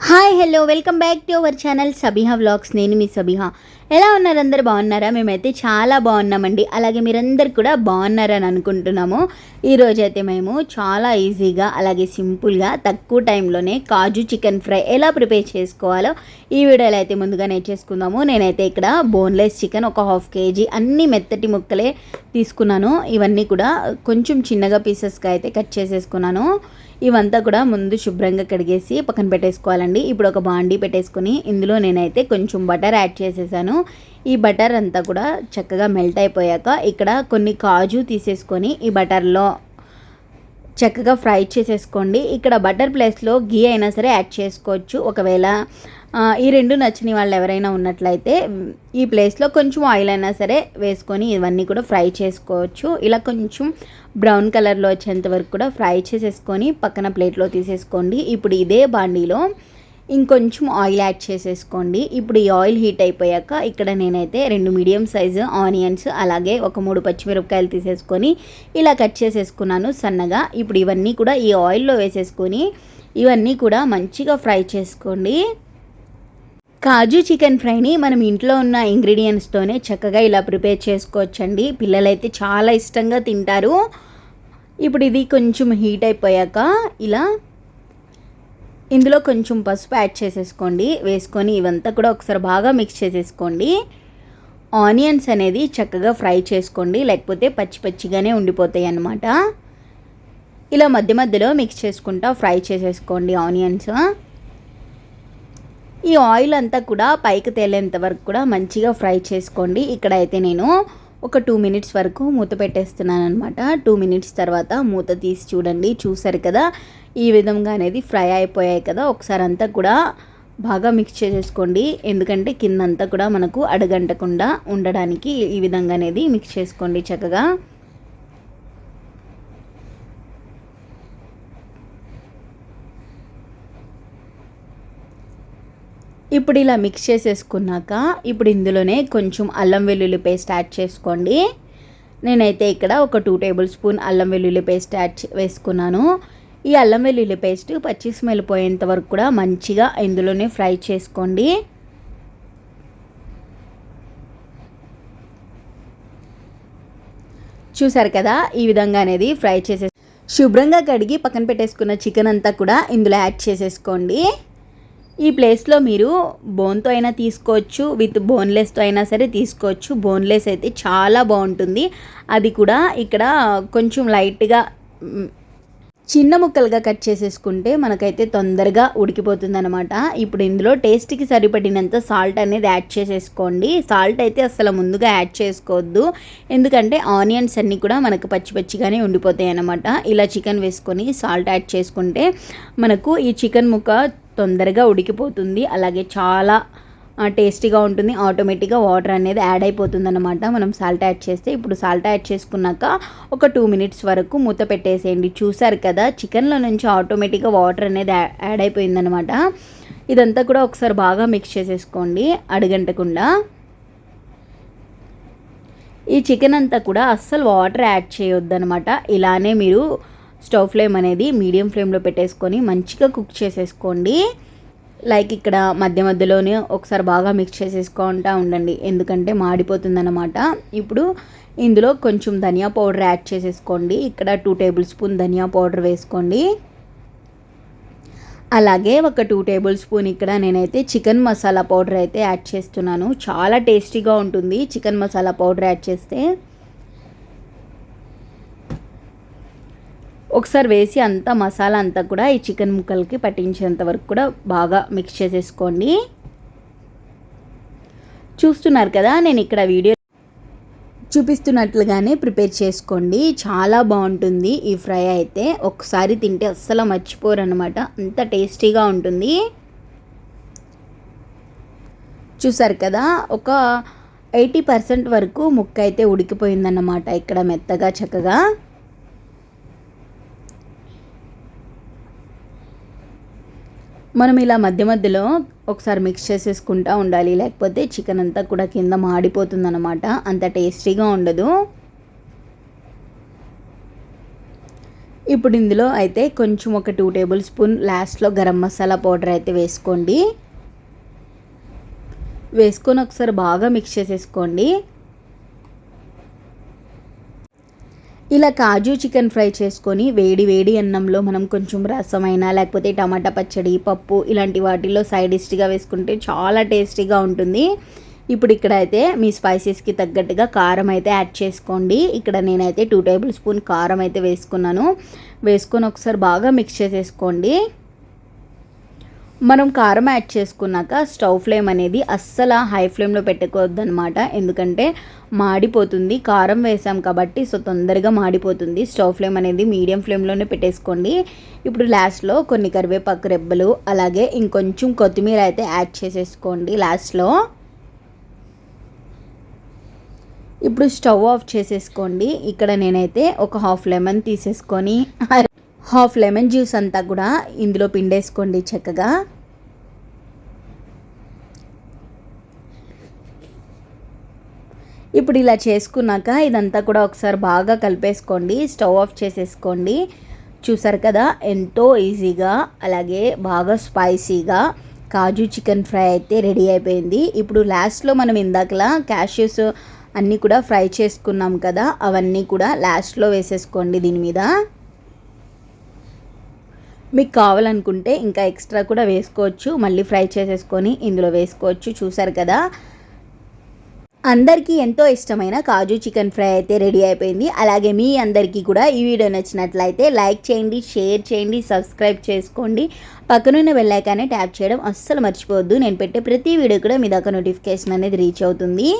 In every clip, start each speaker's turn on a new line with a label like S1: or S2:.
S1: hi hello welcome back to our channel Sabiha vlogs నేను మీ సబిహా ఎలా ఉన్నారు అందరు? బాగున్నారా? మేమైతే చాలా బాగున్నామండి. అలాగే మీరందరు కూడా బాగున్నారని అనుకుంటున్నాము. ఈరోజు అయితే మేము చాలా ఈజీగా అలాగే సింపుల్గా తక్కువ టైంలోనే కాజు చికెన్ ఫ్రై ఎలా ప్రిపేర్ చేసుకోవాలో ఈ వీడియోలో అయితే ముందుగా నేర్చేసుకుందాము నేనైతే ఇక్కడ బోన్లెస్ చికెన్ ఒక హాఫ్ కేజీ అన్ని మెత్తటి ముక్కలే తీసుకున్నాను. ఇవన్నీ కూడా కొంచెం చిన్నగా పీసెస్గా అయితే కట్ చేసేసుకున్నాను. ఇవంతా కూడా ముందు శుభ్రంగా కడిగేసి పక్కన పెట్టేసుకోవాలండి. ఇప్పుడు ఒక బాండీ పెట్టేసుకుని ఇందులో నేనైతే కొంచెం బటర్ యాడ్ చేసేసాను. ఈ బటర్ అంతా కూడా చక్కగా మెల్ట్ అయిపోయాక ఇక్కడ కొన్ని కాజు తీసేసుకొని ఈ బటర్లో చక్కగా ఫ్రై చేసేసుకోండి. ఇక్కడ బటర్ ప్లేస్లో గీ అయినా సరే యాడ్ చేసుకోవచ్చు. ఒకవేళ ఈ రెండు నచ్చని వాళ్ళు ఎవరైనా ఉన్నట్లయితే ఈ ప్లేస్లో కొంచెం ఆయిల్ అయినా సరే వేసుకొని ఇవన్నీ కూడా ఫ్రై చేసుకోవచ్చు. ఇలా కొంచెం బ్రౌన్ కలర్లో వచ్చేంత వరకు కూడా ఫ్రై చేసేసుకొని పక్కన ప్లేట్లో తీసేసుకోండి. ఇప్పుడు ఇదే బాండీలో ఇంకొంచెం ఆయిల్ యాడ్ చేసేసుకోండి. ఇప్పుడు ఈ ఆయిల్ హీట్ అయిపోయాక ఇక్కడ నేనైతే రెండు మీడియం సైజు ఆనియన్స్ అలాగే ఒక మూడు పచ్చిమిరపకాయలు తీసేసుకొని ఇలా కట్ చేసేసుకున్నాను సన్నగా. ఇప్పుడు ఇవన్నీ కూడా ఈ ఆయిల్లో వేసేసుకొని ఇవన్నీ కూడా మంచిగా ఫ్రై చేసుకోండి. కాజు చికెన్ ఫ్రైని మనం ఇంట్లో ఉన్న ఇంగ్రీడియంట్స్తోనే చక్కగా ఇలా ప్రిపేర్ చేసుకోవచ్చండి. పిల్లలైతే చాలా ఇష్టంగా తింటారు. ఇప్పుడు ఇది కొంచెం హీట్ అయిపోయాక ఇలా ఇందులో కొంచెం పసుపు యాడ్ చేసేసుకోండి. వేసుకొని ఇవంతా కూడా ఒకసారి బాగా మిక్స్ చేసేసుకోండి. ఆనియన్స్ అనేది చక్కగా ఫ్రై చేసుకోండి. లేకపోతే పచ్చి పచ్చిగానే ఉండిపోతాయి అన్నమాట. ఇలా మధ్య మధ్యలో మిక్స్ చేసుకుంటా ఫ్రై చేసేసుకోండి ఆనియన్స్. ఈ ఆయిల్ అంతా కూడా పైకి తేలేంత వరకు కూడా మంచిగా ఫ్రై చేసుకోండి. ఇక్కడ అయితే నేను ఒక టూ మినిట్స్ వరకు మూత పెట్టేస్తున్నాను అనమాట టూ మినిట్స్ తర్వాత మూత తీసి చూడండి. చూసారు కదా? ఈ విధంగా అనేది ఫ్రై అయిపోయాయి కదా ఒకసారి అంతా కూడా బాగా మిక్స్ చేసేసుకోండి. ఎందుకంటే కిందంతా కూడా మనకు అడగంటకుండా ఉండడానికి ఈ విధంగా అనేది మిక్స్ చేసుకోండి చక్కగా. ఇప్పుడు ఇలా మిక్స్ చేసేసుకున్నాక ఇప్పుడు ఇందులోనే కొంచెం అల్లం వెల్లుల్లి పేస్ట్ యాడ్ చేసుకోండి. నేనైతే ఇక్కడ ఒక టూ టేబుల్ స్పూన్ అల్లం వెల్లుల్లి పేస్ట్ యాడ్ వేసుకున్నాను. ఈ అల్లం వెల్లుల్లి పేస్ట్ పచ్చి స్మెల్ పోయేంత వరకు కూడా మంచిగా ఇందులోనే ఫ్రై చేసుకోండి. చూసారు కదా? ఈ విధంగా అనేది ఫ్రై చేసే శుభ్రంగా కడిగి పక్కన పెట్టేసుకున్న చికెన్ అంతా కూడా ఇందులో యాడ్ చేసేసుకోండి. ఈ ప్లేస్లో మీరు బోన్తో అయినా తీసుకోవచ్చు విత్ బోన్లెస్తో అయినా సరే తీసుకోవచ్చు. బోన్లెస్ అయితే చాలా బాగుంటుంది. అది కూడా ఇక్కడ కొంచెం లైట్గా చిన్న ముక్కలుగా కట్ చేసేసుకుంటే మనకైతే తొందరగా ఉడికిపోతుంది అనమాట ఇప్పుడు ఇందులో టేస్ట్కి సరిపడినంత సాల్ట్ అనేది యాడ్ చేసేసుకోండి. సాల్ట్ అయితే అసలు ముందుగా యాడ్ చేసుకోవద్దు. ఎందుకంటే ఆనియన్స్ అన్నీ కూడా మనకు పచ్చి పచ్చిగానే ఉండిపోతాయి అనమాట ఇలా చికెన్ వేసుకొని సాల్ట్ యాడ్ చేసుకుంటే మనకు ఈ చికెన్ ముక్క తొందరగా ఉడికిపోతుంది. అలాగే చాలా టేస్టీగా ఉంటుంది. ఆటోమేటిక్గా వాటర్ అనేది యాడ్ అయిపోతుంది అనమాట మనం సాల్ట్ యాడ్ చేస్తే ఇప్పుడు సాల్ట్ యాడ్ చేసుకున్నాక ఒక టూ మినిట్స్ వరకు మూత పెట్టేసేయండి. చూసారు కదా చికెన్లో నుంచి ఆటోమేటిక్గా వాటర్ అనేది యా- యాడ్ అయిపోయిందనమాట ఇదంతా కూడా ఒకసారి బాగా మిక్స్ చేసేసుకోండి అడగంటకుండా. ఈ చికెన్ అంతా కూడా అస్సలు వాటర్ యాడ్ చేయొద్దనమాట ఇలానే మీరు స్టవ్ ఫ్లేమ్ అనేది మీడియం ఫ్లేమ్లో పెట్టేసుకొని మంచిగా కుక్ చేసేసుకోండి. లైక్ ఇక్కడ మధ్య మధ్యలోనే ఒకసారి బాగా మిక్స్ చేసేసుకుంటా ఉండండి. ఎందుకంటే మాడిపోతుందన్నమాట. ఇప్పుడు ఇందులో కొంచెం ధనియా పౌడర్ యాడ్ చేసేసుకోండి. ఇక్కడ టూ టేబుల్ స్పూన్ ధనియా పౌడర్ వేసుకోండి. అలాగే ఒక టూ టేబుల్ స్పూన్ ఇక్కడ నేనైతే చికెన్ మసాలా పౌడర్ అయితే యాడ్ చేస్తున్నాను. చాలా టేస్టీగా ఉంటుంది చికెన్ మసాలా పౌడర్ యాడ్ చేస్తే. ఒకసారి వేసి అంతా మసాలా అంతా కూడా ఈ చికెన్ ముక్కలకి పట్టించేంత వరకు కూడా బాగా మిక్స్ చేసేసుకోండి. చూస్తున్నారు కదా నేను ఇక్కడ వీడియో చూపిస్తున్నట్లుగానే ప్రిపేర్ చేసుకోండి. చాలా బాగుంటుంది ఈ ఫ్రై అయితే. ఒకసారి తింటే అస్సలు మర్చిపోరు అనమాట అంత టేస్టీగా ఉంటుంది. చూసారు కదా ఒక ఎయిటీ పర్సెంట్ వరకు ముక్క అయితే ఉడికిపోయిందన్నమాట ఇక్కడ మెత్తగా చక్కగా. మనం ఇలా మధ్య మధ్యలో ఒకసారి మిక్స్ చేసేసుకుంటా ఉండాలి. లేకపోతే చికెన్ అంతా కూడా కింద మాడిపోతుంది అనమాట అంత టేస్టీగా ఉండదు. ఇప్పుడు ఇందులో అయితే కొంచెం ఒక టూ టేబుల్ స్పూన్ లాస్ట్లో గరం మసాలా పౌడర్ అయితే వేసుకోండి. వేసుకొని ఒకసారి బాగా మిక్స్ చేసేసుకోండి. ఇలా కాజు చికెన్ ఫ్రై చేసుకొని వేడి వేడి అన్నంలో మనం కొంచెం రసమైనా లేకపోతే టమాటా పచ్చడి పప్పు ఇలాంటి వాటిలో సైడ్ డిష్గా వేసుకుంటే చాలా టేస్టీగా ఉంటుంది. ఇప్పుడు ఇక్కడ అయితే మీ స్పైసెస్కి తగ్గట్టుగా కారం అయితే యాడ్ చేసుకోండి. ఇక్కడ నేనైతే టూ టేబుల్ స్పూన్ కారం అయితే వేసుకున్నాను. వేసుకొని ఒకసారి బాగా మిక్స్ చేసేసుకోండి. మనం కారం యాడ్ చేసుకున్నాక స్టవ్ ఫ్లేమ్ అనేది అస్సలు హై ఫ్లేమ్లో పెట్టుకోవద్దు అనమాట ఎందుకంటే మాడిపోతుంది. కారం వేసాం కాబట్టి సో తొందరగా మాడిపోతుంది. స్టవ్ ఫ్లేమ్ అనేది మీడియం ఫ్లేమ్లోనే పెట్టేసుకోండి. ఇప్పుడు లాస్ట్లో కొన్ని కరివేపాకు రెబ్బలు అలాగే ఇంకొంచెం కొత్తిమీర అయితే యాడ్ చేసేసుకోండి లాస్ట్లో. ఇప్పుడు స్టవ్ ఆఫ్ చేసేసుకోండి. ఇక్కడ నేనైతే ఒక హాఫ్ లెమన్ తీసేసుకొని హాఫ్ లెమన్ జ్యూస్ అంతా కూడా ఇందులో పిండేసుకోండి చక్కగా. ఇప్పుడు ఇలా చేసుకున్నాక ఇదంతా కూడా ఒకసారి బాగా కలిపేసుకోండి. స్టవ్ ఆఫ్ చేసేసుకోండి. చూసారు కదా ఎంతో ఈజీగా అలాగే బాగా స్పైసీగా కాజు చికెన్ ఫ్రై అయితే రెడీ అయిపోయింది. ఇప్పుడు లాస్ట్లో మనం ఇందాకలా క్యాష్యూస్ అన్నీ కూడా ఫ్రై చేసుకున్నాం కదా అవన్నీ కూడా లాస్ట్లో వేసేసుకోండి దీని మీద. మీకు కావాలనుకుంటే ఇంకా ఎక్స్ట్రా కూడా వేసుకోవచ్చు. మళ్ళీ ఫ్రై చేసేసుకొని ఇందులో వేసుకోవచ్చు. చూసారు కదా? అందరికీ ఎంతో ఇష్టమైన కాజు చికెన్ ఫ్రై అయితే రెడీ అయిపోయింది. అలాగే మీ అందరికీ కూడా ఈ వీడియో నచ్చినట్లయితే లైక్ చేయండి షేర్ చేయండి సబ్స్క్రైబ్ చేసుకోండి. పక్కనున్న వెళ్ళాకనే ట్యాప్ చేయడం అస్సలు మర్చిపోవద్దు. నేను పెట్టే ప్రతి వీడియో కూడా మీ దాకా నోటిఫికేషన్ అనేది రీచ్ అవుతుంది.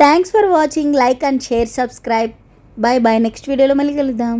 S1: Thanks for watching. Like and share subscribe. Bye bye next వీడియోలో మళ్ళీ కలుద్దాం.